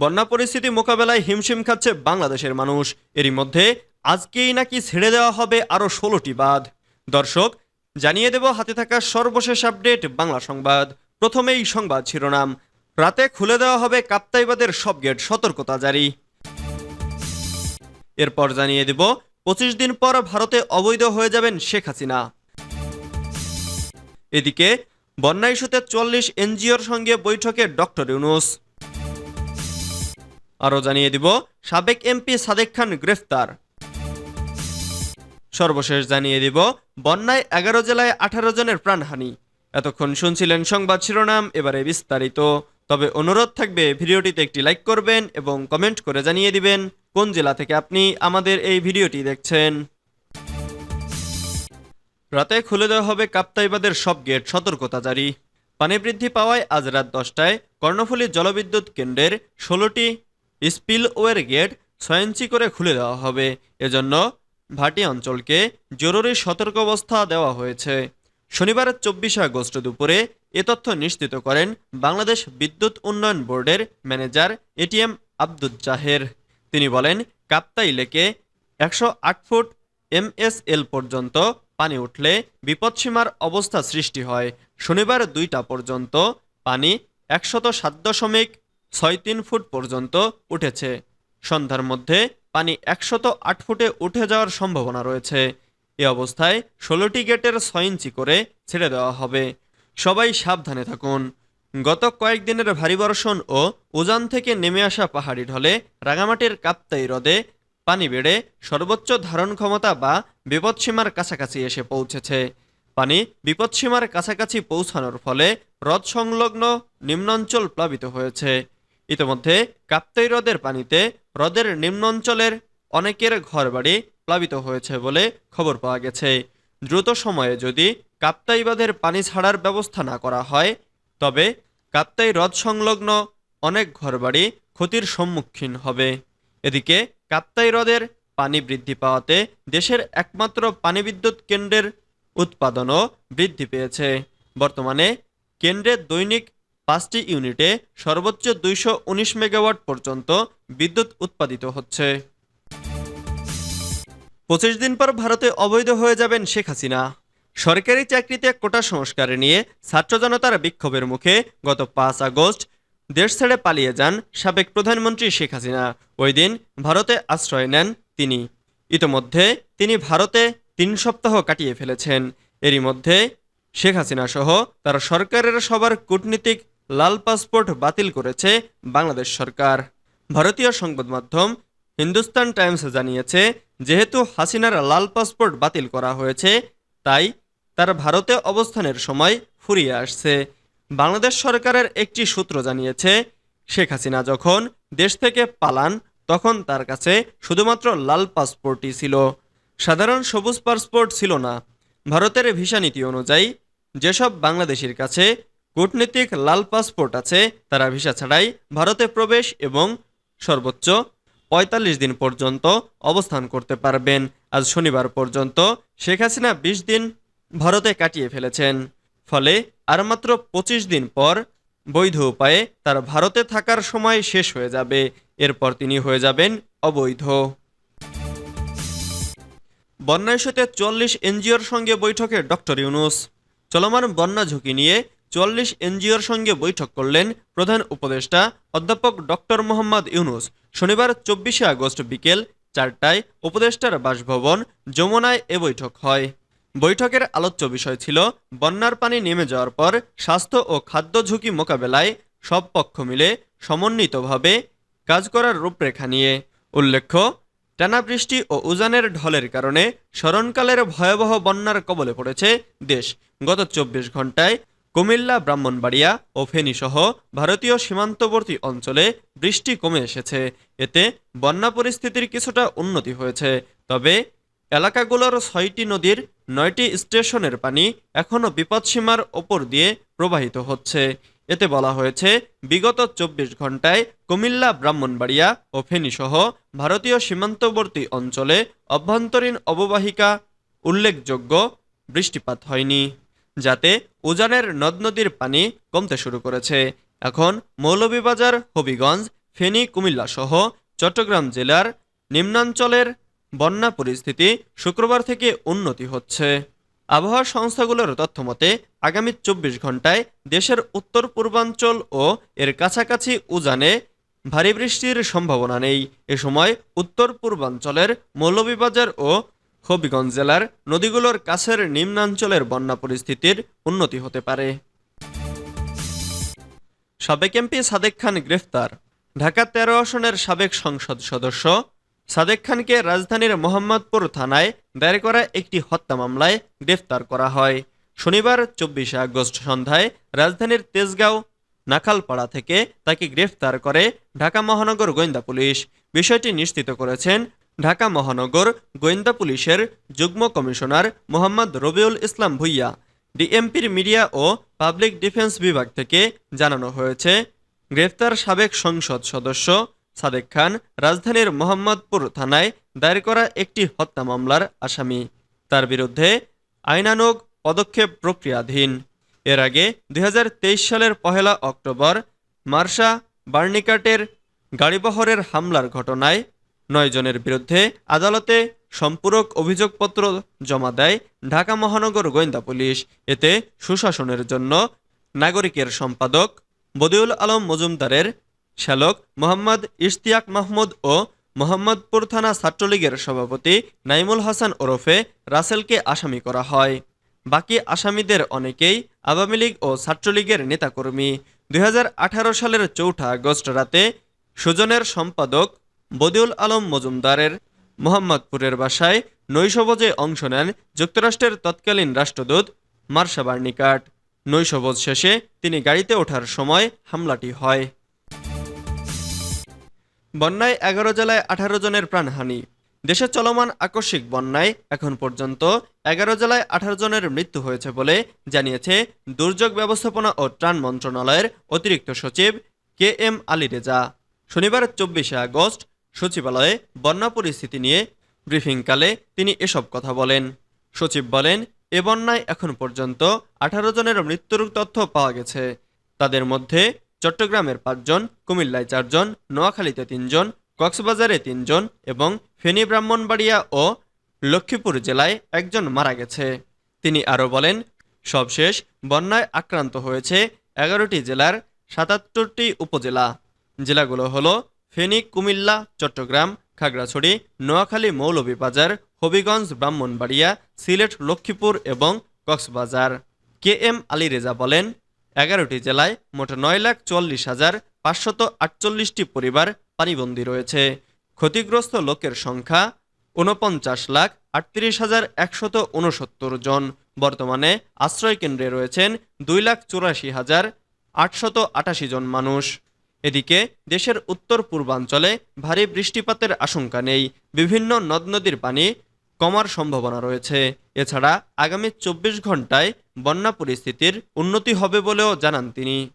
বন্যা পরিস্থিতি মোকাবেলায় হিমশিম খাচ্ছে বাংলাদেশের মানুষ। এরই মধ্যে আজকেই নাকি ছেড়ে দেওয়া হবে আরও ষোলোটি বাঁধ। দর্শক, জানিয়ে দেব হাতে থাকা সর্বশেষ আপডেট বাংলা সংবাদ। প্রথমেই সংবাদ শিরোনাম। রাতে খুলে দেওয়া হবে কাপ্তাইবাদের সব গেট সতর্কতা জারি। এরপর জানিয়ে দেব, পঁচিশ দিন পর ভারতে অবৈধ হয়ে যাবেন শেখ হাসিনা। এদিকে, বন্যা ইস্যুতে চল্লিশ এনজিওর সঙ্গে বৈঠকে ডক্টর ইউনুস। আরও জানিয়ে দিব, সাবেক এমপি সাদেক খান গ্রেফতার। সর্বশেষ জানিয়ে দিব, বন্যায় এগারো জেলায় আঠারো জনের প্রাণহানি। এতক্ষণ শুনছিলেন সংবাদ শিরোনাম, এবারে বিস্তারিত। তবে অনুরোধ থাকবে, ভিডিওটিতে একটি লাইক করবেন এবং কমেন্ট করে জানিয়ে দিবেন কোন জেলা থেকে আপনি আমাদের এই ভিডিওটি দেখছেন। রাতে খুলে দেওয়া হবে কাপ্তাইবাদের সব গেট সতর্কতা জারি। পানি বৃদ্ধি পাওয়ায় আজ রাত দশটায় কর্ণফুলী জলবিদ্যুৎ কেন্দ্রের ষোলোটি স্পিলওয়ের গেট ছয় ইঞ্চি করে খুলে দেওয়া হবে। এজন্য ভাটি অঞ্চলকে জরুরি সতর্কাবস্থা দেওয়া হয়েছে। শনিবার চব্বিশে আগস্ট দুপুরে এ তথ্য নিশ্চিত করেন বাংলাদেশ বিদ্যুৎ উন্নয়ন বোর্ডের ম্যানেজার এটিএম আব্দুল জাহের। তিনি বলেন, কাপ্তাই লেকে একশো আট ফুট এমএসএল পর্যন্ত পানি উঠলে বিপদসীমার অবস্থা সৃষ্টি হয়। শনিবার দুইটা পর্যন্ত পানি একশত সাত দশমিক ছয় তিন ফুট পর্যন্ত উঠেছে। সন্ধ্যার মধ্যে পানি একশত আট ফুটে উঠে যাওয়ার সম্ভাবনা রয়েছে। এ অবস্থায় ষোলোটি গেটের ছয় ইঞ্চি করে ছেড়ে দেওয়া হবে। সবাই সাবধানে থাকুন। গত কয়েকদিনের ভারী বর্ষণ ও উজান থেকে নেমে আসা পাহাড়ি ঢলে রাঙামাটির কাপ্তাই হ্রদে পানি বেড়ে সর্বোচ্চ ধারণ ক্ষমতা বা বিপদসীমার কাছাকাছি এসে পৌঁছেছে। পানি বিপদসীমার কাছাকাছি পৌঁছানোর ফলে হ্রদ সংলগ্ন নিম্নাঞ্চল প্লাবিত হয়েছে। ইতিমধ্যে কাপ্তাই হ্রদের পানিতে হ্রদের নিম্ন অঞ্চলের অনেকের ঘরবাড়ি প্লাবিত হয়েছে বলে খবর পাওয়া গেছে। দ্রুত সময়ে যদি কাপ্তাই বাঁধের পানি ছাড়ার ব্যবস্থা না করা হয়, তবে কাপ্তাই হ্রদ সংলগ্ন অনেক ঘরবাড়ি ক্ষতির সম্মুখীন হবে। এদিকে কাপ্তাই হ্রদের পানি বৃদ্ধি পাওয়াতে দেশের একমাত্র পানি বিদ্যুৎ কেন্দ্রের উৎপাদনও বৃদ্ধি পেয়েছে। বর্তমানে কেন্দ্রের দৈনিক পাঁচটি ইউনিটে সর্বোচ্চ দুইশো উনিশ মেগাওয়াট পর্যন্ত বিদ্যুৎ উৎপাদিত হচ্ছে। পঁচিশ দিন পর ভারতে অবৈধ হয়ে যাবেন শেখ হাসিনা। সরকারি চাকরিতে কোটা সংস্কার নিয়ে ছাত্র জনতার বিক্ষোভের মুখে গত পাঁচ আগস্ট দেশ ছেড়ে পালিয়ে যান সাবেক প্রধানমন্ত্রী শেখ হাসিনা। ওই দিন ভারতে আশ্রয় নেন তিনি। ইতোমধ্যে তিনি ভারতে তিন সপ্তাহ কাটিয়ে ফেলেছেন। এরই মধ্যে শেখ হাসিনা সহ তার সরকারের সবার কূটনীতিক লাল পাসপোর্ট বাতিল করেছে বাংলাদেশ সরকার। ভারতীয় সংবাদ মাধ্যম হিন্দুস্তান টাইমস জানিয়েছে, যেহেতু হাসিনার লাল পাসপোর্ট বাতিল করা হয়েছে, তাই তার ভারতে অবস্থানের সময় ফুরিয়ে আসছে। বাংলাদেশ সরকারের একটি সূত্র জানিয়েছে, শেখ হাসিনা যখন দেশ থেকে পালান, তখন তার কাছে শুধুমাত্র লাল পাসপোর্টই ছিল। সাধারণ সবুজ পাসপোর্ট ছিল না। ভারতের ভিসা নীতি অনুযায়ী, যেসব বাংলাদেশির কাছে কূটনীতিক লাল পাসপোর্ট আছে, তারা ভিসা ছাড়াই ভারতে প্রবেশ এবং সর্বোচ্চ পঁয়তাল্লিশ দিন পর্যন্ত অবস্থান করতে পারবেন। আজ শনিবার পর্যন্ত শেখ হাসিনা বিশ দিন ভারতে কাটিয়ে ফেলেছেন। ফলে আর মাত্র পঁচিশ দিন পর বৈধ উপায়ে তার ভারতে থাকার সময় শেষ হয়ে যাবে। এরপর তিনি হয়ে যাবেন অবৈধ। বন্যা ইস্যুতে চল্লিশ এনজিওর সঙ্গে বৈঠকে ডক্টর ইউনুস। চলমান বন্যা ঝুঁকি নিয়ে চল্লিশ এনজিওর সঙ্গে বৈঠক করলেন প্রধান উপদেষ্টা অধ্যাপক ডক্টর মোহাম্মদ ইউনুস। শনিবার চব্বিশে আগস্ট বিকেল চারটায় উপদেষ্টার বাসভবন যমুনায় এ বৈঠক হয়। বৈঠকের আলোচ্য বিষয় ছিল বন্যার পানি নেমে যাওয়ার পর স্বাস্থ্য ও খাদ্য ঝুঁকি মোকাবেলায় সব পক্ষ মিলে সমন্বিতভাবে কাজ করার রূপরেখা নিয়ে। উল্লেখ্য, টানা বৃষ্টি ও উজানের ঢলের কারণে স্মরণকালের ভয়াবহ বন্যার কবলে পড়েছে দেশ। গত চব্বিশ ঘন্টায় কুমিল্লা, ব্রাহ্মণবাড়িয়া ও ফেনীসহ ভারতীয় সীমান্তবর্তী অঞ্চলে বৃষ্টি কমে এসেছে। এতে বন্যা পরিস্থিতির কিছুটা উন্নতি হয়েছে। তবে এলাকাগুলোর ছয়টি নদীর নয়টি স্টেশনের পানি এখনও বিপদসীমার ওপর দিয়ে প্রবাহিত হচ্ছে। এতে বলা হয়েছে, বিগত চব্বিশ ঘন্টায় কুমিল্লা, ব্রাহ্মণবাড়িয়া ও ফেনীসহ ভারতীয় সীমান্তবর্তী অঞ্চলে অভ্যন্তরীণ অববাহিকা উল্লেখযোগ্য বৃষ্টিপাত হয়নি। যাতে উজানের নদ নদীর পানি কমতে শুরু করেছে। এখন মৌলভীবাজার, হবিগঞ্জ, ফেনী, কুমিল্লা সহ চট্টগ্রাম জেলার নিম্নাঞ্চলের বন্যা পরিস্থিতি শুক্রবার থেকে উন্নতি হচ্ছে। আবহাওয়া সংস্থাগুলোর তথ্যমতে আগামী চব্বিশ ঘন্টায় দেশের উত্তর, পূর্বাঞ্চল ও এর কাছাকাছি উজানে ভারী বৃষ্টির সম্ভাবনা নেই। এ সময় উত্তর, পূর্বাঞ্চলের মৌলভীবাজার ও হবিগঞ্জ জেলার নদীগুলোর কাছের নিম্নাঞ্চলের বন্যা পরিস্থিতির উন্নতি হতে পারে। সাবেক এমপি সাদেক খান গ্রেফতার। ঢাকা তেরো আসনের সাবেক সংসদ সদস্য সাদেক খানকে রাজধানীর মোহাম্মদপুর থানায় দায়ের করা একটি হত্যা মামলায় গ্রেফতার করা হয়। শনিবার চব্বিশে আগস্ট সন্ধ্যায় রাজধানীর তেজগাঁও, নাখালপাড়া থেকে তাকে গ্রেফতার করে ঢাকা মহানগর গোয়েন্দা পুলিশ। বিষয়টি নিশ্চিত করেছেন ঢাকা মহানগর গোয়েন্দা পুলিশের যুগ্ম কমিশনার মোহাম্মদ রবিউল ইসলাম ভুইয়া, ডিএমপির মিডিয়া ও পাবলিক ডিফেন্স বিভাগ থেকে জানানো হয়েছে, গ্রেফতার সাবেক সংসদ সদস্য সাদেক খান রাজধানীর মোহাম্মদপুর থানায় দায়ের করা একটি হত্যা মামলার আসামি। তার বিরুদ্ধে আইনানুগ পদক্ষেপ প্রক্রিয়াধীন। এর আগে দু হাজার তেইশ সালের পহেলা অক্টোবর মার্শা বার্নিকাটের গাড়িবহরের হামলার ঘটনায় নয় জনের বিরুদ্ধে আদালতে সম্পূরক অভিযোগপত্র জমা দেয় ঢাকা মহানগর গোয়েন্দা পুলিশ। এতে সুশাসনের জন্য নাগরিকের সম্পাদক বদিউল আলম মজুমদারের শ্যালক মোহাম্মদ ইশতিয়াক মাহমুদ ও মোহাম্মদপুর থানা ছাত্রলীগের সভাপতি নাইমুল হাসান ওরফে রাসেলকে আসামি করা হয়। বাকি আসামিদের অনেকেই আওয়ামী লীগ ও ছাত্রলীগের নেতাকর্মী। দু হাজার আঠারো সালের চৌঠা আগস্ট রাতে সুজনের সম্পাদক বদিউল আলম মজুমদারের মোহাম্মদপুরের বাসায় নৈশভোজে অংশ নেন যুক্তরাষ্ট্রের তৎকালীন রাষ্ট্রদূত মার্শা বার্নিকাট নৈশভোজ শেষে তিনি গাড়িতে ওঠার সময় হামলাটি হয়। বন্যায় এগারো জেলায় আঠারো জনের প্রাণহানি। দেশে চলমান আকস্মিক বন্যায় এখন পর্যন্ত এগারো জেলায় আঠারো জনের মৃত্যু হয়েছে বলে জানিয়েছে দুর্যোগ ব্যবস্থাপনা ও ত্রাণ মন্ত্রণালয়ের অতিরিক্ত সচিব কে এম আলী রেজা। শনিবার চব্বিশে আগস্ট সচিবালয়ে বন্যা পরিস্থিতি নিয়ে ব্রিফিংকালে তিনি এসব কথা বলেন। সচিব বলেন, এ বন্যায় এখন পর্যন্ত আঠারো জনের মৃত্যুর তথ্য পাওয়া গেছে। তাদের মধ্যে চট্টগ্রামের পাঁচজন, কুমিল্লায় চারজন, নোয়াখালীতে তিনজন, কক্সবাজারে তিনজন এবং ফেনী ব্রাহ্মণবাড়িয়া ও লক্ষ্মীপুর জেলায় একজন মারা গেছে। তিনি আরও বলেন, সবশেষ বন্যায় আক্রান্ত হয়েছে এগারোটি জেলার সাতাত্তরটি উপজেলা। জেলাগুলো হলো ফেনী, কুমিল্লা, চট্টগ্রাম, খাগড়াছড়ি, নোয়াখালী মৌলভীবাজার, হবিগঞ্জ, ব্রাহ্মণবাড়িয়া, সিলেট, লক্ষ্মীপুর এবং কক্সবাজার। কে এম আলী রেজা বলেন, এগারোটি জেলায় মোট নয় লাখ চুয়াল্লিশ হাজার পাঁচশত আটচল্লিশটি পরিবার পানিবন্দী রয়েছে। ক্ষতিগ্রস্ত লোকের সংখ্যা ঊনপঞ্চাশ লাখ আটত্রিশ হাজার একশত উনসত্তর জন। বর্তমানে আশ্রয় কেন্দ্রে রয়েছেন দুই লাখ চুরাশি হাজার আটশত আটাশি জন মানুষ। এদিকে দেশের উত্তর পূর্বাঞ্চলে ভারী বৃষ্টিপাতের আশঙ্কা নেই, বিভিন্ন নদ নদীর পানি কমার সম্ভাবনা রয়েছে। এছাড়া আগামী চব্বিশ ঘন্টায় বন্যা পরিস্থিতির উন্নতি হবে বলেও জানান তিনি।